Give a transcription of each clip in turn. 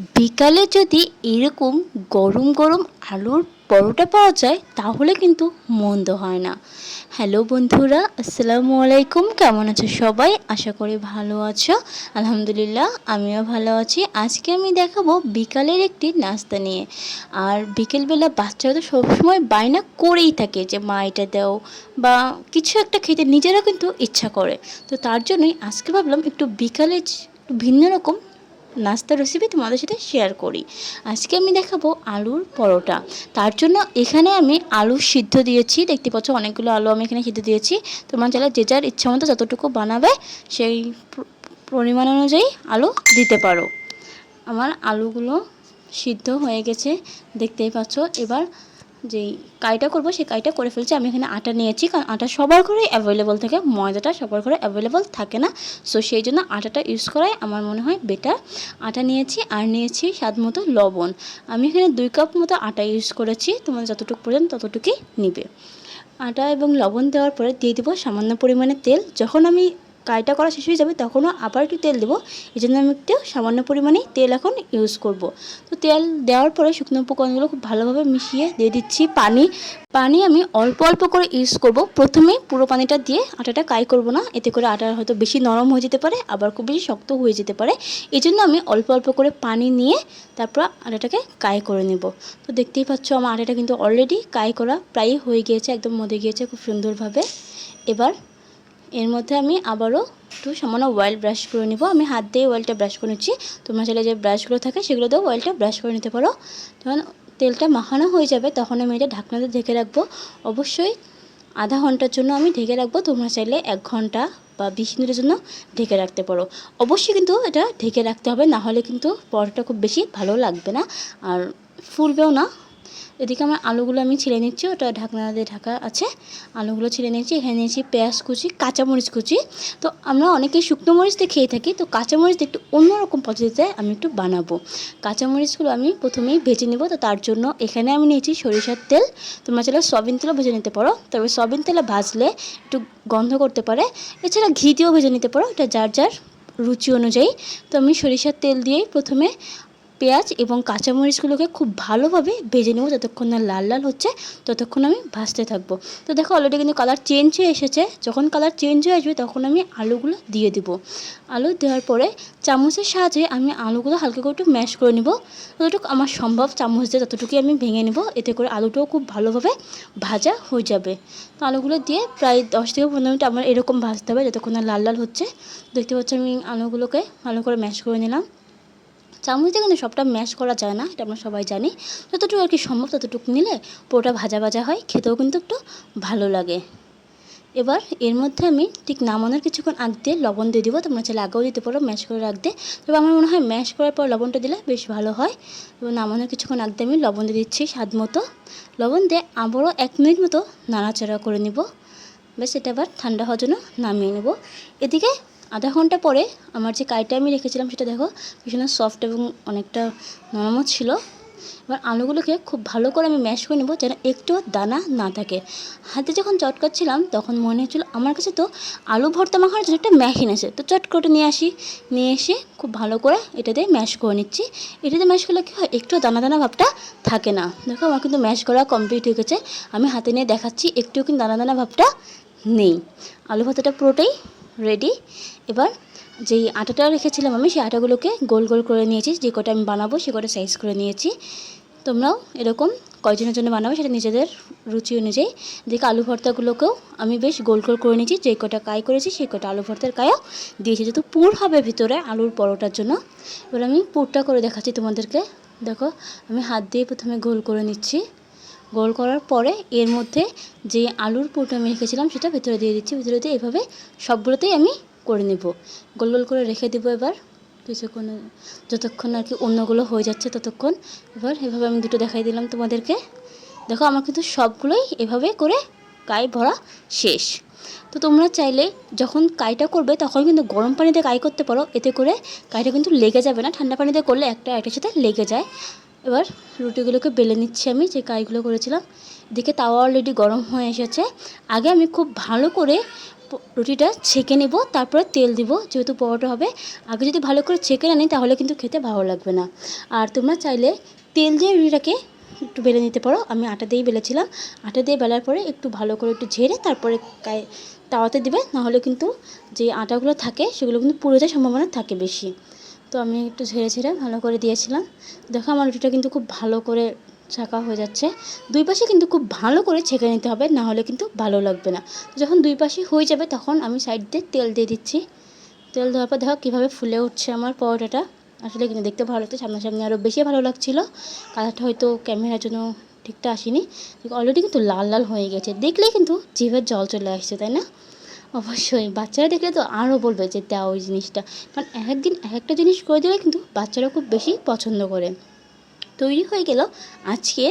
বিকালে যদি এরকম গরম গরম আলুর পরোটা পাওয়া যায়, তাহলে কিন্তু মন্দ হয় না। হ্যালো বন্ধুরা, আসসালামু আলাইকুম। কেমন আছো সবাই? আশা করি ভালো আছো। আলহামদুলিল্লাহ, আমিও ভালো আছি। আজকে আমি দেখাবো বিকালের একটি নাস্তা নিয়ে। আর বিকেলবেলা বাচ্চারা তো সবসময় বায়না করেই থাকে যে, মা, এটা দাও। বা কিছু একটা খেতে নিজেরা কিন্তু ইচ্ছা করে। তো তার জন্যই আজকে ভাবলাম একটু বিকালে ভিন্ন রকম নাস্তার রেসিপি তোমাদের সাথে শেয়ার করি। আজকে আমি দেখাবো আলুর পরোটা। তার জন্য এখানে আমি আলু সিদ্ধ দিয়েছি। দেখতে পাচ্ছ অনেকগুলো আলু আমি এখানে সিদ্ধ দিয়েছি। তোমার চাইলে যে যার ইচ্ছা মতো যতটুকু বানাবে, সেই পরিমাণ অনুযায়ী আলু দিতে পারো। আমার আলুগুলো সিদ্ধ হয়ে গেছে। দেখতেই পাচ্ছ, এবার যেই কাইটা করব, সেই কাইটা করে ফেলছি। আমি এখানে আটা নিয়েছি, কারণ আটা সবার ঘরে অ্যাভেলেবল থাকে। ময়দাটা সবার ঘরে অ্যাভেলেবল থাকে না। সো সেই জন্য আটাটা ইউজ করাই আমার মনে হয় বেটার আটা নিয়েছি, আর নিয়েছি স্বাদ মতো লবণ। আমি এখানে দুই কাপ মতো আটা ইউজ করেছি। তোমার যতটুকু প্রয়োজন ততটুকুই নিবে। আটা এবং লবণ দেওয়ার পরে দিয়ে দেবো সামান্য পরিমাণে তেল। যখন আমি কাইটা করা শেষ হয়ে যাবে, তখনও আবার একটু তেল দেবো। এই জন্য আমি একটু সামান্য পরিমাণেই তেল এখন ইউজ করব। তো তেল দেওয়ার পরে শুকনো উপকরণগুলো খুব ভালোভাবে মিশিয়ে দিয়ে দিচ্ছি পানি। পানি আমি অল্প অল্প করে ইউজ করব। প্রথমে পুরো পানিটা দিয়ে আটাটা কাই করব না, এতে করে আটা হয়তো বেশি নরম হয়ে যেতে পারে, আবার খুব বেশি শক্ত হয়ে যেতে পারে। এই জন্য আমি অল্প অল্প করে পানি নিয়ে তারপর আটাটাকে কাই করে নেব। তো দেখতেই পাচ্ছ আমার আটাটা কিন্তু অলরেডি কাই করা প্রায় হয়ে গিয়েছে, একদম মধ্যে গিয়েছে খুব সুন্দরভাবে। এবার এর মধ্যে আমি আবারও একটু সামান্য অয়েল ব্রাশ করে নিব। আমি হাত দিয়ে অয়েলটা ব্রাশ করে নিচ্ছি। তোমার চাইলে যে ব্রাশগুলো থাকে, সেগুলো দিয়েও অয়েলটা ব্রাশ করে নিতে পারো। যখন তেলটা মাখানো হয়ে যাবে, তখন আমি এটা ঢাকনাতে ঢেকে রাখব। অবশ্যই আধা ঘণ্টার জন্য আমি ঢেকে রাখব। তোমরা চাইলে এক ঘণ্টা বা বিশ মিনিটের জন্য ঢেকে রাখতে পারো। অবশ্যই কিন্তু এটা ঢেকে রাখতে হবে, না হলে কিন্তু পরোটা খুব বেশি ভালো লাগবে না। আর ফুলবেও না। এদিকে আমার আলুগুলো আমি ছিলে নিচ্ছি, ওটা ঢাকনা দিয়ে ঢাকা আছে। আলুগুলো ছিলে নিয়েছি, এখানে নিয়েছি পেঁয়াজ কুচি, কাঁচামরিচ কুচি। তো আমরা অনেকেই শুকনো মরিচ দিয়ে খেয়ে থাকি, তো কাঁচামরিচ একটু অন্যরকম পদ্ধতিতে আমি একটু বানাবো। কাঁচামরিচগুলো আমি প্রথমেই ভেজে নেব, তো তার জন্য এখানে আমি নিয়েছি সরিষার তেল। তোমরা চাইলে সয়াবিন তেলও ভেজে নিতে পারো, তবে সয়াবিন তেলে ভাজলে একটু গন্ধ করতে পারে। এছাড়া ঘি দিয়েও ভেজে নিতে পারো, এটা যার যার রুচি অনুযায়ী। তো আমি সরিষার তেল দিয়েই প্রথমে পেঁয়াজ এবং কাঁচামরিচগুলোকে খুব ভালোভাবে ভেজে নেব যতক্ষণ না লাল লাল হচ্ছে, ততক্ষণ আমি ভাজতে থাকব। তো দেখো অলরেডি কিন্তু কালার চেঞ্জ হয়ে এসেছে। যখন কালার চেঞ্জ হয়ে আসবে, তখন আমি আলুগুলো দিয়ে দেব। আলু দেওয়ার পরে চামচের সাহায্যে আমি আলুগুলো হালকা করে একটু ম্যাশ করে নেব। যতটুকু আমার সম্ভব চামচ দিয়ে ততটুকুই আমি ভেঙে নেব। এতে করে আলুটাও খুব ভালোভাবে ভাজা হয়ে যাবে। তো আলুগুলো দিয়ে প্রায় দশ থেকে পনেরো মিনিট আমার এরকম ভাজতে হবে, যতক্ষণ না লাল লাল হচ্ছে। দেখতে পাচ্ছি আমি আলুগুলোকে ভালো করে ম্যাশ করে নিলাম। চামচ দিয়ে কিন্তু সবটা ম্যাশ করা যায় না, এটা আমরা সবাই জানি। যতটুকু আর কি সম্ভব ততটুকু নিলে পুরোটা ভাজা ভাজা হয়, খেতেও কিন্তু একটু ভালো লাগে। এবার এর মধ্যে আমি ঠিক নামানোর কিছুক্ষণ আগ দিয়ে লবণ দিয়ে দিব, তোমরা চাইলে আগেও দিতে পারো ম্যাশ করে রাখতে। তবে আমার মনে হয় ম্যাশ করার পর লবণটা দিলে বেশ ভালো হয়। এবার নামানোর কিছুক্ষণ আগ দিয়ে আমি লবণ দিয়ে দিচ্ছি স্বাদ মতো। লবণ দিয়ে আবারও এক মিনিট মতো নাড়াচাড়া করে নিব। বেশ এটা এবার ঠান্ডা হওয়ার জন্য নামিয়ে নেব। এদিকে আধা ঘণ্টা পরে আমার যে কাইটা আমি রেখেছিলাম সেটা দেখো ভীষণ সফট এবং অনেকটা নরমও ছিল। এবার আলুগুলোকে খুব ভালো করে আমি ম্যাশ করে নেব যেন একটু দানা না থাকে। হাতে যখন চটকাচ্ছিলাম তখন মনে হচ্ছিল আমার কাছে তো আলু ভর্তা মাখার জন্য একটা মেশিন আছে। তো চট করে নিয়ে আসি। নিয়ে এসে খুব ভালো করে এটা দিয়ে ম্যাশ করে নিচ্ছি। এটাতে ম্যাশ করলে কী হয়? একটু দানা দানা ভাবটা থাকে না। দেখো আমার কিন্তু ম্যাশ করা কমপ্লিট হয়ে গেছে। আমি হাতে নিয়ে দেখাচ্ছি, একটুও কিন্তু দানা দানা ভাবটা নেই। আলু ভর্তাটা পুরোটাই রেডি এবার যেই আটাটা রেখেছিলাম আমি, সেই আটাগুলোকে গোল গোল করে নিয়েছি। যে কটা আমি বানাবো, সে কটা সাইজ করে নিয়েছি। তোমরাও এরকম কয়জনের জন্য বানাবো সেটা নিজেদের রুচি অনুযায়ী। দেখে আলু ভর্তাগুলোকেও আমি বেশ গোল গোল করে নিয়েছি। যে কটা কাই করেছি সেই কটা আলু ভর্তার কায়ও দিয়েছি। যেহেতু পুর হবে ভিতরে আলুর পরোটার জন্য। এবার আমি পুরটা করে দেখাচ্ছি তোমাদেরকে। দেখো, আমি হাত দিয়ে প্রথমে গোল করে নিচ্ছি। গোল করার পরে এর মধ্যে যে আলুর পুরটা আমি রেখেছিলাম সেটা ভেতরে দিয়ে দিচ্ছি। ভেতরে দিয়ে এভাবে সবগুলোতেই আমি করে নেব। গোল গোল করে রেখে দেবো এবার। কিছুক্ষণ, যতক্ষণ আর কি অন্যগুলো হয়ে যাচ্ছে ততক্ষণ। এবার এভাবে আমি দুটো দেখাই দিলাম তোমাদেরকে। দেখো আমার কিন্তু সবগুলোই এভাবে করে গায়ে ভরা শেষ। তো তোমরা চাইলে যখন কাইটা করবে তখন কিন্তু গরম পানিতে কাই করতে পারো। এতে করে কাইটা কিন্তু লেগে যাবে না। ঠান্ডা পানিতে করলে একটা একটার সাথে লেগে যায়। এবার রুটিগুলোকে বেলে নিচ্ছি আমি, যে কাইগুলো করেছিলাম। এদিকে তাওয়া অলরেডি গরম হয়ে এসেছে। আগে আমি খুব ভালো করে রুটিটা ছেঁকে নেব, তারপরে তেল দিব, যেহেতু পরোটা হবে। আগে যদি ভালো করে ছেঁকে না নিই, তাহলে কিন্তু খেতে ভালো লাগবে না। আর তোমরা চাইলে তেল দিয়ে রুটিটাকে একটু বেলে নিতে পারো। আমি আটা দিয়েই বেলেছিলাম। আটা দিয়ে বেলার পরে একটু ভালো করে একটু ঝেড়ে তারপরে তাওয়াতে দিবে। নাহলে কিন্তু যে আটাগুলো থাকে, সেগুলো কিন্তু পুরো যাওয়ার সম্ভাবনা থাকে বেশি। তো আমি একটু ঝেড়ে ঝেড়ে ভালো করে দিয়েছিলাম। দেখো আমার রুটিটা কিন্তু খুব ভালো করে ছাঁকা হয়ে যাচ্ছে। দুই পাশে কিন্তু খুব ভালো করে ছেঁকে নিতে হবে, না হলে কিন্তু ভালো লাগবে না। যখন দুই পাশে হয়ে যাবে তখন আমি সাইড দিয়ে তেল দিয়ে দিচ্ছি। তেল দেওয়ার পর দেখো কীভাবে ফুলে উঠছে আমার পরোটাটা। আসলে কিন্তু দেখতে ভালো লাগছে, সামনাসামনি আরও বেশি ভালো লাগছিল। কালারটা হয়তো ক্যামেরার জন্য ঠিকটা আসেনি। অলরেডি কিন্তু লাল লাল হয়ে গেছে। দেখলেই কিন্তু জিভের জল চলে আসছে, তাই না? অবশ্যই। বাচ্চারা দেখলে তো আরও বলবে যে, দাও ওই জিনিসটা। কারণ এক একদিন এক একটা জিনিস করে দিলে কিন্তু বাচ্চারা খুব বেশি পছন্দ করে। তৈরি হয়ে গেল আজকে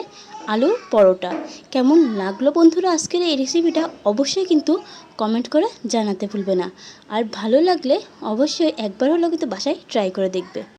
আলুর পরোটা। কেমন লাগল বন্ধুরা আজকের এই রেসিপিটা অবশ্যই কিন্তু কমেন্ট করে জানাতে ভুলবে না। আর ভালো লাগলে অবশ্যই একবার হলেও কিন্তু বাসায় ট্রাই করে দেখবে।